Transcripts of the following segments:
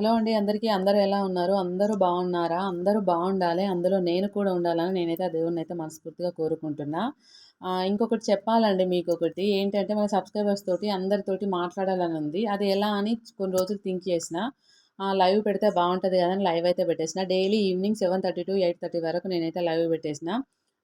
Hello అండి అందరికీ అందరూ ఎలా ఉన్నారు? అందరూ బాగున్నారా? అందరూ బాగుండాలి. అందులో నేను కూడా ఉండాలని నేనైతే ఆ దేవుడిని అయితే మనస్ఫూర్తిగా కోరుకుంటున్నా. ఇంకొకటి చెప్పాలండి మీకు ఒకటి ఏంటంటే మన సబ్స్క్రైబర్స్ తోటి అందరితోటి మాట్లాడాలని ఉంది. అది ఎలా అని కొన్ని రోజులు థింక్ చేసిన లైవ్ పెడితే బాగుంటుంది కదా అని లైవ్ అయితే పెట్టేసిన. Daily evening seven thirty to eight thirty వరకు నేనైతే లైవ్ పెట్టేసిన.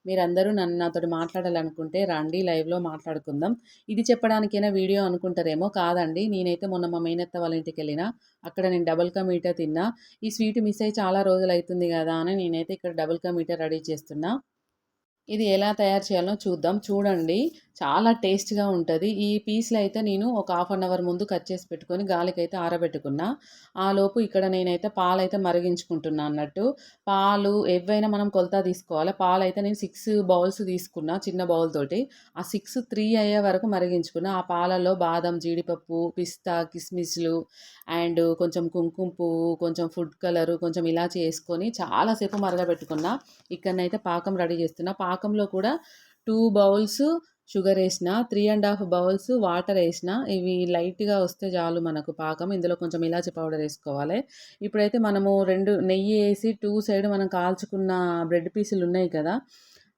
మీరందరూ నన్ను నాతోటి మాట్లాడాలనుకుంటే రండి లైవ్లో మాట్లాడుకుందాం. ఇది చెప్పడానికైనా వీడియో అనుకుంటారేమో కాదండి. నేనైతే మొన్న మా మేనత్త వాళ్ళ ఇంటికి వెళ్ళినా అక్కడ నేను డబుల్ కా మీటర్ తిన్నా. ఈ స్వీట్ మిస్ అయ్యి చాలా రోజులు అవుతుంది కదా అని నేనైతే ఇక్కడ డబుల్ కా మీటర్ రెడీ చేస్తున్నా. ఇది ఎలా తయారు చేయాలో చూద్దాం. చూడండి. చాలా టేస్ట్గా ఉంటుంది. ఈ పీస్లు అయితే నేను ఒక హాఫ్ అన్ అవర్ ముందు కట్ చేసి పెట్టుకొని గాలికి అయితే ఆరబెట్టుకున్నా. ఆ లోపు ఇక్కడ నేనైతే పాలు అయితే మరిగించుకుంటున్నా అన్నట్టు. పాలు ఎవైనా మనం కొలత తీసుకోవాలి? పాలు అయితే నేను సిక్స్ బౌల్స్ తీసుకున్నా చిన్న బౌల్ తోటి. ఆ సిక్స్ త్రీ అయ్యే వరకు మరిగించుకున్నా. ఆ పాలలో బాదం జీడిపప్పు పిస్తా కిస్మిస్లు అండ్ కొంచెం కుంకుమ పువ్వు కొంచెం ఫుడ్ కలరు కొంచెం ఇలాచి వేసుకొని చాలాసేపు మరగబెట్టుకున్నా. ఇక్కడనైతే పాకం రెడీ చేస్తున్నా. పాకంలో కూడా టూ బౌల్స్ షుగర్ వేసిన three and half bowls water వేసిన ఇవి లైట్గా వస్తే చాలు మనకు పాకం. ఇందులో కొంచెం ఇలాచి పౌడర్ వేసుకోవాలి. ఇప్పుడైతే మనము రెండు నెయ్యి వేసి టూ సైడ్ మనం కాల్చుకున్న బ్రెడ్ పీసులు ఉన్నాయి కదా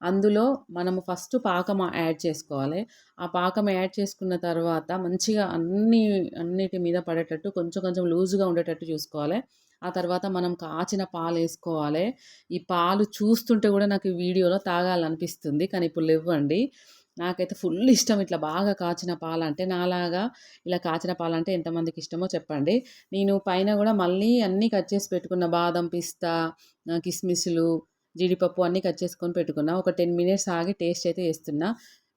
అందులో మనము ఫస్ట్ పాకం యాడ్ చేసుకోవాలి. ఆ పాకం యాడ్ చేసుకున్న తర్వాత మంచిగా అన్ని అన్నిటి మీద పడేటట్టు కొంచెం కొంచెం లూజుగా ఉండేటట్టు చూసుకోవాలి. ఆ తర్వాత మనం కాచిన పాలు వేసుకోవాలి. ఈ పాలు చూస్తుంటే కూడా నాకు వీడియోలో తాగాలనిపిస్తుంది కానీ ఇప్పుడు లేవండి. నాకైతే ఫుల్ ఇష్టం ఇట్లా బాగా కాచిన పాలంటే నాలాగా ఇలా కాచిన పాలంటే ఎంతమందికి ఇష్టమో చెప్పండి. నేను పైన కూడా మళ్ళీ అన్నీ కట్ చేసి పెట్టుకున్న బాదం పిస్తా కిస్మిస్లు జీడిపప్పు అన్నీ కట్ చేసుకొని పెట్టుకున్నా. ఒక టెన్ మినిట్స్ ఆగి టేస్ట్ అయితే చేస్తున్నా.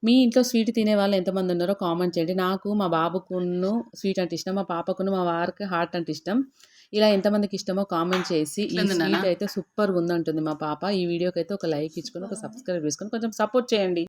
మీ ఇంట్లో స్వీట్ తినే వాళ్ళు ఎంతమంది ఉన్నారో కామెంట్ చేయండి. నాకు మా బాబుకును స్వీట్ అంటే ఇష్టం. మా పాపకును మా వారికి హార్ట్ అంటే ఇష్టం. ఇలా ఎంతమందికి ఇష్టమో కామెంట్ చేసి ఈ స్వీట్ అయితే సూపర్గా ఉందంటుంది మా పాప. ఈ వీడియోకి అయితే ఒక లైక్ ఇచ్చుకొని ఒక సబ్స్క్రైబ్ చేసుకొని కొంచెం సపోర్ట్ చేయండి.